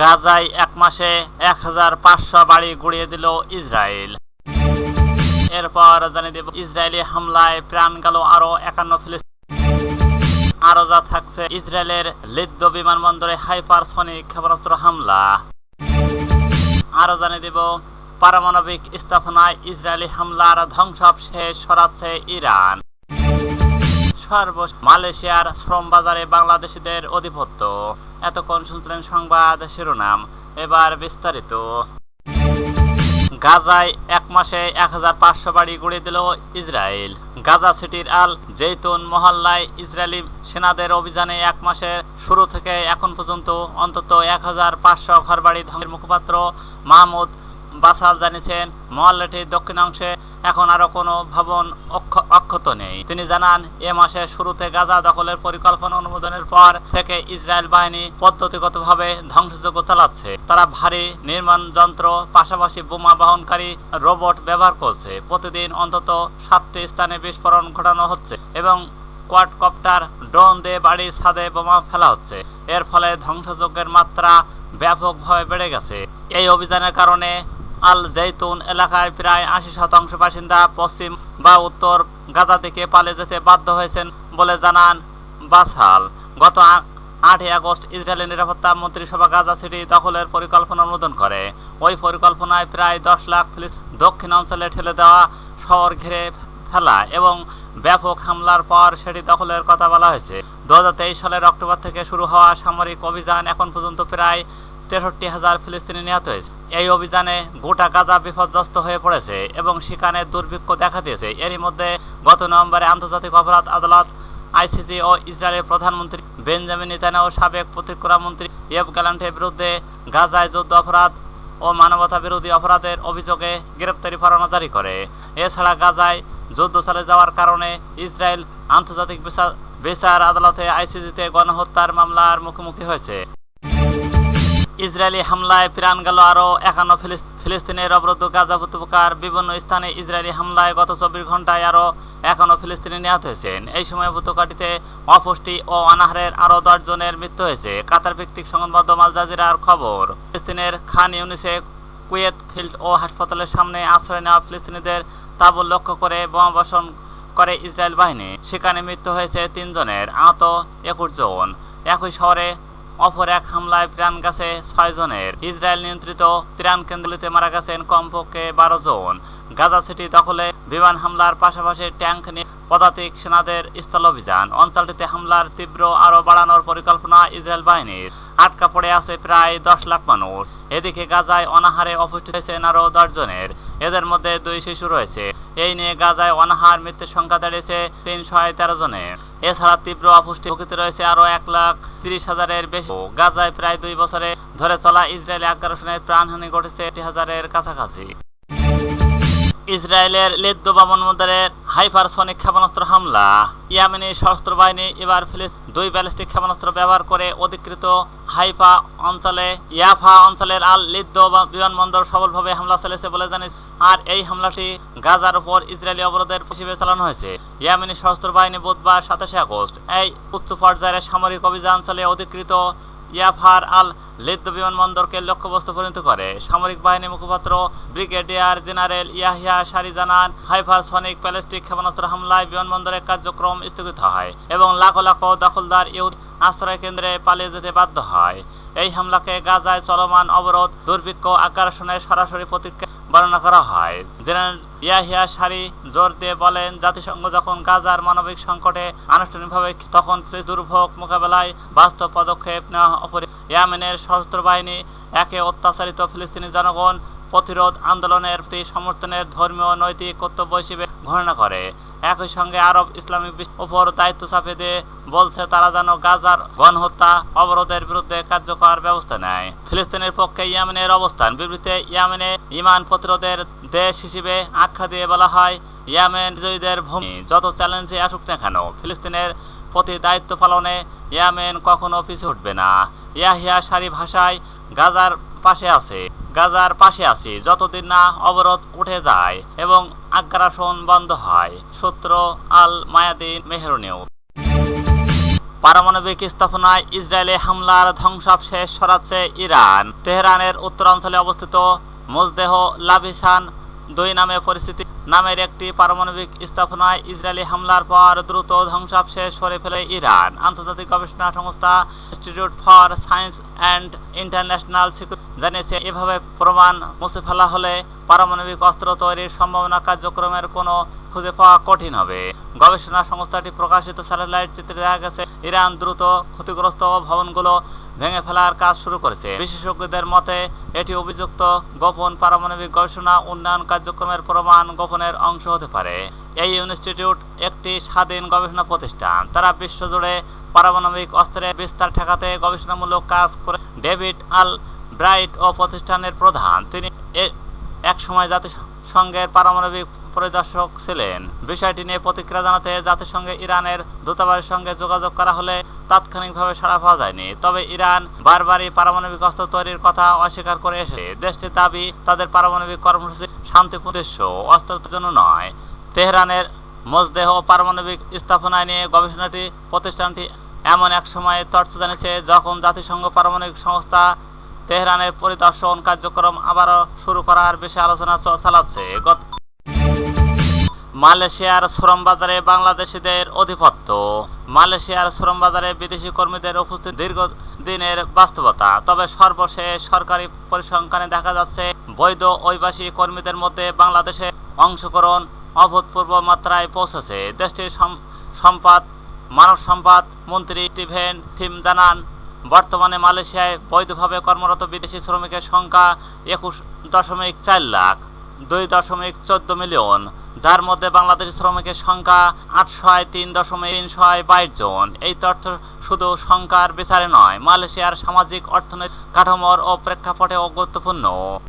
গাজায় এক মাসে এক হাজার পাঁচশো বাড়ি গুড়িয়ে দিল ইসরায়েল। এরপর জানিয়ে দেব, ইসরায়েলি হামলায় প্রাণ গেল আরও একান্ন ফিলিস্তিন। আরও যা থাকছে, ইসরায়েলের লিদ্দ বিমানবন্দরে হাইপারসনিক ক্ষেপণাস্ত্র হামলা। আরও জানিয়ে দেব, পারমাণবিক স্থাপনায় ইসরায়েলি হামলার ধ্বংসাবশেষ সরাচ্ছে ইরান। সর্বশেষ মালয়েশিয়ার শ্রম বাজারে বাংলাদেশিদের আধিপত্য এতক্ষণ শুনছিলেন সংবাদ শিরোনাম। এবার বিস্তারিত। গাজায় এক মাসে এক হাজার পাঁচশো বাড়ি গুড়িয়ে দিল ইসরায়েল। গাজা সিটির আল জেইতুন মহল্লায় ইসরায়েলি সেনাদের অভিযানে এক মাসের শুরু থেকে এখন পর্যন্ত অন্তত এক হাজার পাঁচশো ঘরবাড়ি ধ্বংসের মুখপাত্র মাহমুদ বাসাল জানিয়েছেন মহল্লাটির দক্ষিণাংশে এখন আরও কোনো ভবন অক্ষত নেই। তিনি জানান, এ মাসের শুরুতে গাজা দখলের পরিকল্পনা অনুমোদনের পর থেকে ইসরায়েল বাহিনী পদ্ধতিগতভাবে ধ্বংসযজ্ঞ চালাচ্ছে। তারা ভারী নির্মাণ যন্ত্র, পাশাপাশি বোমা বহনকারী রোবট ব্যবহার করছে। প্রতিদিন অন্তত সাতটি স্থানে বিস্ফোরণ ঘটানো হচ্ছে এবং কোয়াডকপ্টার, ড্রোন দিয়ে বাড়ির ছাদে বোমা ফেলা হচ্ছে। এর ফলে ধ্বংসযজ্ঞের মাত্রা ব্যাপকভাবে বেড়ে গেছে। এই অভিযানের কারণে আল জৈতুন এলাকার প্রায় আশি শতাংশ বাসিন্দা পশ্চিম বা উত্তর গাজা থেকে পালিয়ে যেতে বাধ্য হয়েছেন বলে জানান বাসাল গত আটই আগস্ট ইসরায়েলের নিরাপত্তা মন্ত্রিসভা গাজা সিটি দখলের পরিকল্পনা অনুমোদন করে। ওই পরিকল্পনায় প্রায় দশ লাখ ফিলিস দক্ষিণ অঞ্চলে ঠেলে দেওয়া শহর ঘিরে ফেলা এবং ব্যাপক হামলার পর সেটি দখলের কথা বলা হয়েছে। দু হাজার তেইশ সালের অক্টোবর থেকে শুরু হওয়া সামরিক অভিযান এখন পর্যন্ত প্রায় তেষট্টি হাজার ফিলিস্তিনি নিহত হয়েছে। এই অভিযানে গোটা গাজা বিপর্যস্ত হয়ে পড়েছে এবং সেখানে দুর্ভিক্ষ দেখা দিয়েছে। এরই মধ্যে গত নভেম্বরে আন্তর্জাতিক অপরাধ আদালত আইসিসি ও ইসরায়েলের প্রধানমন্ত্রী বেঞ্জামিন নেতানিয়াহু সাবেক প্রতিক্রিয়া মন্ত্রী ইয়েব গ্যালান্টের বিরুদ্ধে গাজায় যুদ্ধ অপরাধ ও মানবতা বিরোধী অপরাধের অভিযোগে গ্রেপ্তারি পরোয়ানা জারি করে। এছাড়া গাজায় যুদ্ধ চালিয়ে যাওয়ার কারণে ইসরায়েল আন্তর্জাতিক বিচার বিচার আদালতে আইসিসিতে গণহত্যার মামলার মুখোমুখি হয়েছে। ইসরায়েলি হামলায় প্রাণ গেল আরও একান্ন ফিলিস্তিনের অবরুদ্ধ গাজা উপত্যকার বিভিন্ন স্থানে ইসরায়েলি হামলায় গত চব্বিশ ঘন্টায় আরও একান্ন ফিলিস্তিনি নিহত হয়েছেন। এই সময় উপত্যকাটিতে অপুষ্টি ও অনাহারের আরও দশজনের মৃত্যু হয়েছে। কাতার ভিত্তিক সংবাদ মাধ্যম আল জাজিরার খবর, ফিলিস্তিনের খান ইউনিসে কুয়েত ফিল্ড ও হাসপাতালের সামনে আশ্রয় নেওয়া ফিলিস্তিনিদের তাবু লক্ষ্য করে বোমাবর্ষণ করে ইসরায়েল বাহিনী। সেখানে মৃত্যু হয়েছে তিনজনের, আহত একুশ জন। একই শহরে অপর এক হামলায় প্রাণ গেছে ছয় জনের। ইসরায়েল নিয়ন্ত্রিত ত্রাণ কেন্দ্রগুলিতে মারা গেছেন কমপক্ষে বারো জন। গাজা সিটি দখলে বিমান হামলার পাশাপাশি ট্যাঙ্ক নিয়ে পদাতিক সেনাদের স্থল অভিযান। অঞ্চলটিতে হামলার তীব্র আরও বাড়ানোর পরিকল্পনা ইসরায়েল বাহিনীর। আটকা পড়ে আছে প্রায় দশ লাখ মানুষ। এদিকে গাজায় অনাহারে অপুষ্টি হয়েছেন আরও দশ জনের। এদের মধ্যে দুই শিশু রয়েছে। এই নিয়ে গাজায় অনাহার মৃত্যুর সংখ্যা দাঁড়িয়েছে তিনশো তেরো জনের। এছাড়া তীব্র অপুষ্টি প্রকৃতি রয়েছে আরও এক লাখ তিরিশ হাজারের বেশি। গাজায় প্রায় দুই বছরে ধরে চলা ইসরায়েলি আগ্রাসনের প্রাণহানি ঘটেছে একটি হাজারের কাছাকাছি। ইসরায়েলের লিদ্দ বিমানবন্দরের হাইপারসনিক ক্ষেপণাস্ত্র হামলা। ইয়ামেনি সশস্ত্র বাহিনী এবার দুই ব্যালিস্টিক ক্ষেপণাস্ত্র ব্যবহার করে অধিকৃত হাইফা অঞ্চলে, ইয়াফা অঞ্চলের আল লিদ্দ বিমানবন্দর সফলভাবে হামলা চালিয়েছে বলে জানিয়েছে। আর এই হামলাটি গাজার উপর ইসরায়েলি অবরোধের হিসেবে চালানো হয়েছে। ইয়ামেনি সশস্ত্র বাহিনী বুধবার সাতাশে আগস্ট এই উচ্চ পর্যায়ের সামরিক অভিযান চালিয়ে অধিকৃত ইয়াফার আল লিদ্দ বিমানবন্দরকে লক্ষ্যবস্তু পরিণত করে। সামরিক বাহিনী মুখপাত্র ব্রিগেডিয়ার জেনারেল ইয়াহিয়া সারি জানান হাইপারসনিক প্যালেস্টিক ক্ষেপণাস্ত্র হামলায় বিমানবন্দরের কার্যক্রম স্থগিত হয় এবং লাখো লাখো দখলদার ইহুদ আশ্রয় কেন্দ্রে পালিয়ে যেতে বাধ্য হয়। এই হামলাকে গাজায় চলমান অবরোধ, দুর্ভিক্ষ আগ্রাসনের সরাসরি প্রতিক্রিয়া বর্ণনা করা হয়। জেনারেল ইয়াহিয়া সারি জোর দিয়ে বলেন, জাতিসংঘ যখন গাজার মানবিক সংকটে আনুষ্ঠানিকভাবে তখন ফিলিস দুর্ভোগ মোকাবেলায় বাস্তব পদক্ষেপ নেওয়া অপরি, ইয়ামেনের সশস্ত্র বাহিনী, একে অত্যাচারিত ফিলিস্তিনি জনগণ প্রতিরোধ আন্দোলনের প্রতি সমর্থনের ধর্মীয় নৈতিক কর্তব্য হিসেবে ঘোষণা করে। একই সঙ্গে আরব ইসলামিক উপর দায়িত্ব চাপিয়ে দিয়ে বলছে, তারা যেন গাজার গণহত্যা অবরোধের বিরুদ্ধে কার্যকর ব্যবস্থা নেয়। ফিলিস্তিনের পক্ষে ইয়েমেনের অবস্থান। বিবৃতিতে ইয়েমেনে ইমান প্রতিরোধের দেশ হিসেবে আখ্যা দিয়ে বলা হয়, ইয়েমেন জয়ীদের ভূমি। যত চ্যালেঞ্জে আসুক না কেন, ফিলিস্তিনের প্রতি দায়িত্ব পালনে ইয়েমেন কখনো পিছু উঠবে না। ইয়াহিয়া সারি ভাষায় গাজার পাশে আছে, গাজার পাশে আছি যতদিন না অবরোধ উঠে যায় এবং আগ্রাসন বন্ধ হয়, সূত্র আল মায়াদিন মেহরুনিউ পারমাণবিক স্থাপনায় ইসরায়েলি হামলার ধ্বংসাবশেষ সরাচ্ছে ইরান। তেহরানের উত্তরাঞ্চলে অবস্থিত মোজদেহ লাভিসান দুই নামে পরিস্থিতি নামের একটি পারমাণবিক স্থাপনায় ইসরায়েলি হামলার পর দ্রুত ধ্বংসাবশেষ সরে ফেলে ইরান। আন্তর্জাতিক গবেষণা সংস্থা institute for science and international security জানিয়েছে, এভাবে প্রমাণ মুছে ফেলা হলে পারমাণবিক অস্ত্র তৈরির সম্ভাবনা কার্যক্রমের কোনো খুঁজে পাওয়া কঠিন হবে। গবেষণা সংস্থাটি প্রকাশিত স্যাটেলাইট চিত্রে দেখা গেছে, ইরান দ্রুত ক্ষতিগ্রস্ত ভবনগুলো ভেঙে ফেলার কাজ শুরু করেছে। বিশেষজ্ঞদের মতে, এটি অভিযুক্ত গোপন পারমাণবিক গবেষণা উন্নয়ন কার্যক্রমের প্রমাণ গোপনের অংশ হতে পারে। এই ইনস্টিটিউট একটি স্বাধীন গবেষণা প্রতিষ্ঠান। তারা বিশ্বজুড়ে পারমাণবিক অস্ত্রের বিস্তার ঠেকাতে গবেষণামূলক কাজ করে। ডেভিড আল ব্রাইট ও প্রতিষ্ঠানের প্রধান। তিনি এক একসময় জাতিসংঘের পারমাণবিক পরিদর্শক ছিলেন। বিষয়টি নিয়ে প্রতিক্রিয়া জানাতে জাতিসংঘে ইরানের দূতাবাসের সঙ্গে যোগাযোগ করা হলে তাৎক্ষণিকভাবে সাড়া পাওয়া যায়নি। তবে ইরান বারবারই পারমাণবিক অস্ত্র তৈরির কথা অস্বীকার করে এসে দেশটির দাবি, তাদের পারমাণবিক কর্মসূচি শান্তিপূর্ণ উদ্দেশ্য, অস্ত্রের জন্য নয়। তেহরানের মজদেহ পারমাণবিক স্থাপনায় নিয়ে গবেষণাটি, প্রতিষ্ঠানটি এমন এক সময়ে তথ্য জানিয়েছে, যখন জাতিসংঘ পারমাণবিক সংস্থা তেহরানের পরিদর্শন কার্যক্রম আবারও শুরু করার বিষয়ে আলোচনা চালাচ্ছে। গত মালয়েশিয়ার শ্রম বাজারে বাংলাদেশিদের আধিপত্য। মালয়েশিয়ার শ্রম বাজারে বিদেশি কর্মীদের উপস্থিত দীর্ঘদিনের বাস্তবতা। তবে সর্বশেষ সরকারি পরিসংখ্যানে দেখা যাচ্ছে, বৈধ অভিবাসী কর্মীদের মধ্যে বাংলাদেশে অংশগ্রহণ অভূতপূর্ব মাত্রায় পৌঁছেছে। দেশটির সম- সম্পদ, মানব সম্পদ মন্ত্রী স্টিভেন থিম জানান, বর্তমানে মালয়েশিয়ায় বৈধভাবে কর্মরত বিদেশি শ্রমিকের সংখ্যা একুশ দশমিক চার লাখ। দুই দশমিক চোদ্দ মিলিয়ন, যার মধ্যে বাংলাদেশ শ্রমিকের সংখ্যা আটশয় তিন দশমিক তিনশয় বাইশ জন। এই তথ্য শুধু সংখ্যার বিচারে নয়, মালয়েশিয়ার সামাজিক, অর্থনৈতিক কাঠামোর ও প্রেক্ষাপটেও গুরুত্বপূর্ণ।